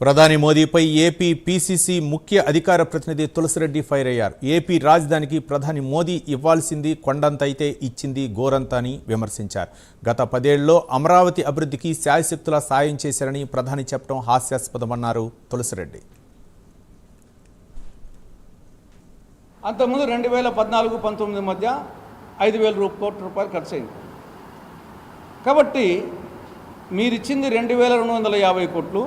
ప్రధాని మోదీపై AP PCC ముఖ్య అధికార ప్రతినిధి తులసిరెడ్డి ఫైర్ అయ్యారు. ఏపీ రాజధానికి ప్రధాని మోదీ ఇవ్వాల్సింది కొండంతైతే ఇచ్చింది గోరంత అని విమర్శించారు. గత పదేళ్ళలో అమరావతి అభివృద్ధికి శాయశక్తులా సాయం చేశారని ప్రధాని చెప్పడం హాస్యాస్పదమన్నారు తులసిరెడ్డి. అంతకుముందు రెండు వేల పద్నాలుగు పంతొమ్మిది మధ్య ఐదు వేల రూ కోట్ల రూపాయలు ఖర్చు అయింది కాబట్టి మీరిచ్చింది రెండు వేల రెండు వందల యాభై కోట్లు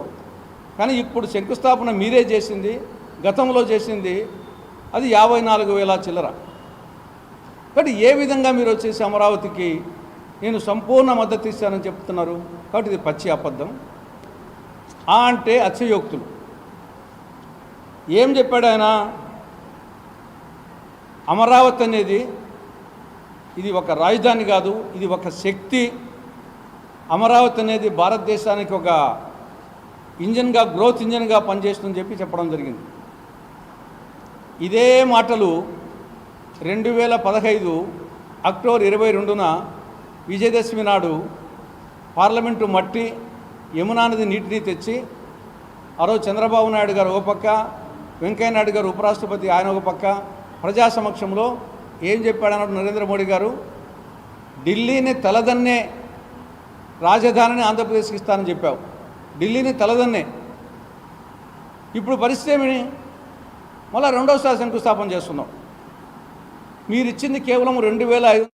కానీ ఇప్పుడు శంకుస్థాపన మీరే చేసింది గతంలో చేసింది అది యాభై నాలుగు వేల చిల్లర. కాబట్టి ఏ విధంగా మీరు వచ్చేసి అమరావతికి నేను సంపూర్ణ మద్దతు ఇస్తానని చెప్తున్నారు? కాబట్టి ఇది పచ్చి అబద్ధం. ఆ అంటే అత్యయోక్తులు ఏం చెప్పాడు ఆయన? అమరావతి అనేది ఇది ఒక రాజధాని కాదు ఇది ఒక శక్తి. అమరావతి అనేది భారతదేశానికి ఒక ఇంజన్గా గ్రోత్ ఇంజన్గా పనిచేస్తుందని చెప్పి చెప్పడం జరిగింది. ఇదే మాటలు రెండు వేల పదహైదు అక్టోబర్ ఇరవై రెండున విజయదశమి నాడు పార్లమెంటు మట్టి యమునా నది నీటిని తెచ్చి ఆ రోజు చంద్రబాబు నాయుడు గారు ఒక పక్క వెంకయ్య నాయుడు గారు ఉపరాష్ట్రపతి ఆయన ఒక పక్క ప్రజా సమక్షంలో ఏం చెప్పాడన్నాడు నరేంద్ర మోడీ గారు ఢిల్లీని తలదన్నే రాజధానిని ఆంధ్రప్రదేశ్కి ఇస్తానని చెప్పావు. ఢిల్లీని తలదన్నే. ఇప్పుడు పరిస్థితి ఏమి మళ్ళీ రెండోసారి శంకుస్థాపన చేస్తున్నాం. మీరు ఇచ్చింది కేవలం రెండు వేల ఐదు